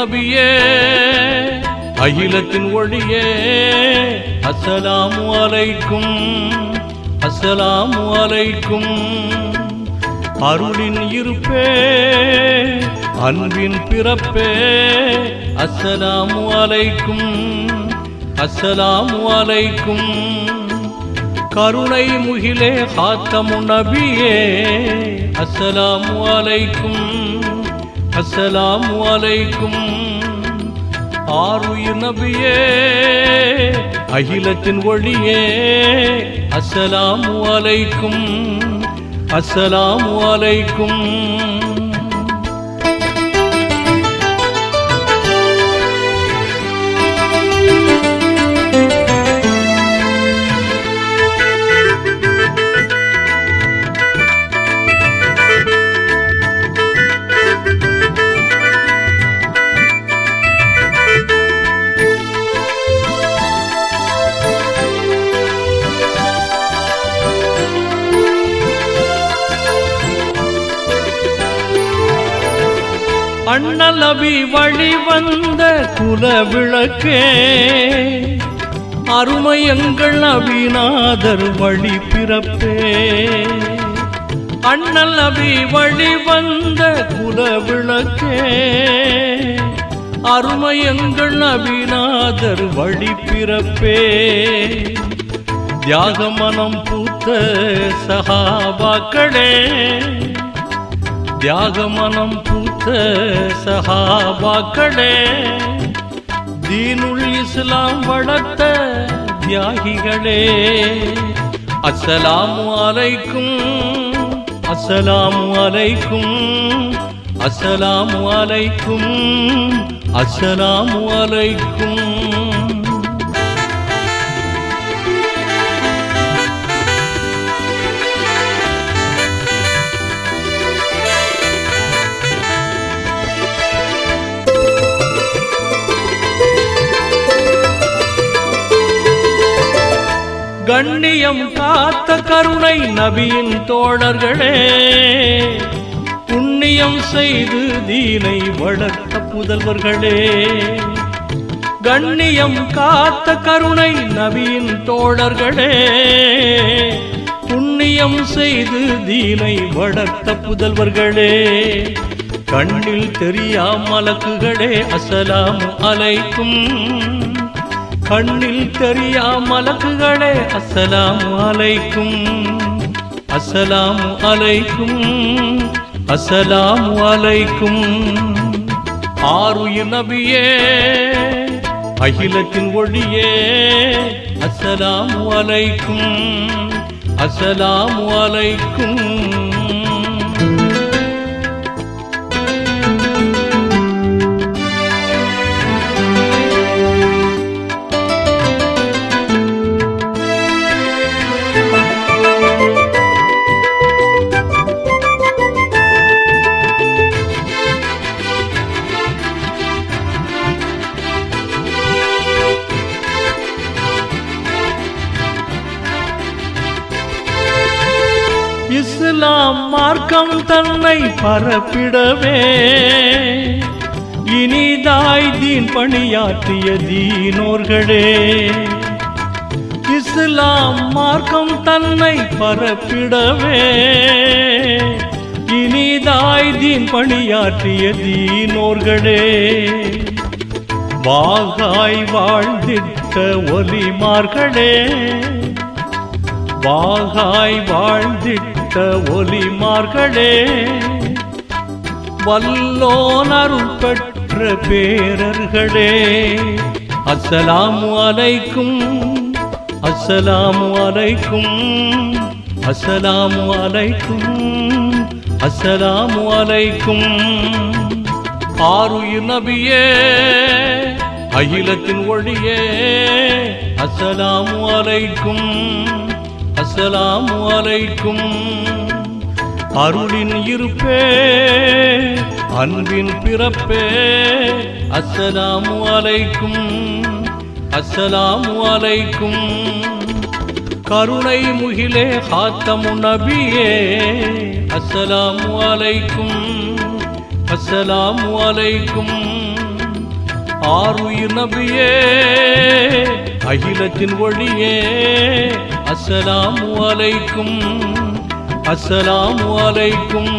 நபியே அகிலத்தின் ஒளியே அஸ்ஸலாமு அலைக்கும் அஸ்ஸலாமு அலைக்கும். அருளின் இருப்பே அன்பின் பிறப்பே அஸ்ஸலாமு அலைக்கும் அஸ்ஸலாமு அலைக்கும். கருணை முகிலே ஹாத்தமு நபியே அஸ்ஸலாமு அலைக்கும். அஸ்ஸலாமு வலைக்கும் ஆறுயிர் நபியே அகிலத்தின் ஒளியே. அஸ்ஸலாமு வலைக்கும் அஸ்ஸலாமு வலைக்கும் அண்ணல் வழிவந்த வழி வந்த குல விளக்கே அருமை எங்கள் நபிநாதர் வழி பிறப்பே. அண்ணல் நபி வழி வந்த குல விளக்கே அருமை எங்கள் நபிநாதர் வழி பிறப்பே. தியாக மனம் பூத்த சகாபாக்களே. தியாக மனம் பூ பூத்த சஹாபாக்களே தீனுள் இஸ்லாம் வளர்த்த தியாகிகளே அஸ்ஸலாமு அலைக்கும் அஸ்ஸலாமு அலைக்கும் அஸ்ஸலாமு அலைக்கும் அஸ்ஸலாமு அலைக்கும். கண்ணியம் காத்த கருணை நபியின் தோழர்களே. புண்ணியம் செய்து தீனை வளர்த்த புதல்வர்களே. கண்ணியம் காத்த கருணை நபியின் தோழர்களே. புண்ணியம் செய்து தீனை வளர்த்த புதல்வர்களே. கண்ணில் தெரியா மலக்குகளே அசலாம் அலைக்கும். கண்ணில் தெரியா மலக்குகளே அஸ்ஸலாமு அலைக்கும். அஸ்ஸலாமு அலைக்கும். அஸ்ஸலாமு அலைக்கும். ஆருயிர் நபியே அகிலத்தின் ஒளியே அஸ்ஸலாமு அலைக்கும். அஸ்ஸலாமு அலைக்கும். இஸ்லாம் மார்க்கம் தன்னை பரப்பிடவே. இனிதாய் தீன் பணியாற்றிய தீனோர்களே. இஸ்லாம் மார்க்கம் தன்னை பரப்பிடவே. இனிதாய் தீன் பணியாற்றிய தீனோர்களே. வாகாய் வாழ்ந்திட்ட ஒலிமார்களே. வாகாய் வாழ்ந்திட்ட கேட்ட ஒலிமார்களே வல்லோன் பெற்ற பேரர்களே அஸ்ஸலாமு அலைக்கும் அஸ்ஸலாமு அலைக்கும் அஸ்ஸலாமு அலைக்கும் அஸ்ஸலாமு அலைக்கும். ஆருயிர் நபியே அகிலத்தின் ஒளியே அஸ்ஸலாமு அலைக்கும். அஸ்ஸலாமு அலைக்கும். அருளின் இருப்பே அன்பின் பிறப்பே அஸ்ஸலாமு அலைக்கும். அஸ்ஸலாமு அலைக்கும். கருணை முகிலே ஹாத்தமு நபியே அஸ்ஸலாமு அலைக்கும். அஸ்ஸலாமு அலைக்கும். ஆருயிர் நபியே அகிலத்தின் ஒளியே அஸ்ஸலாமு அலைக்கும் அஸ்ஸலாமு அலைக்கும்.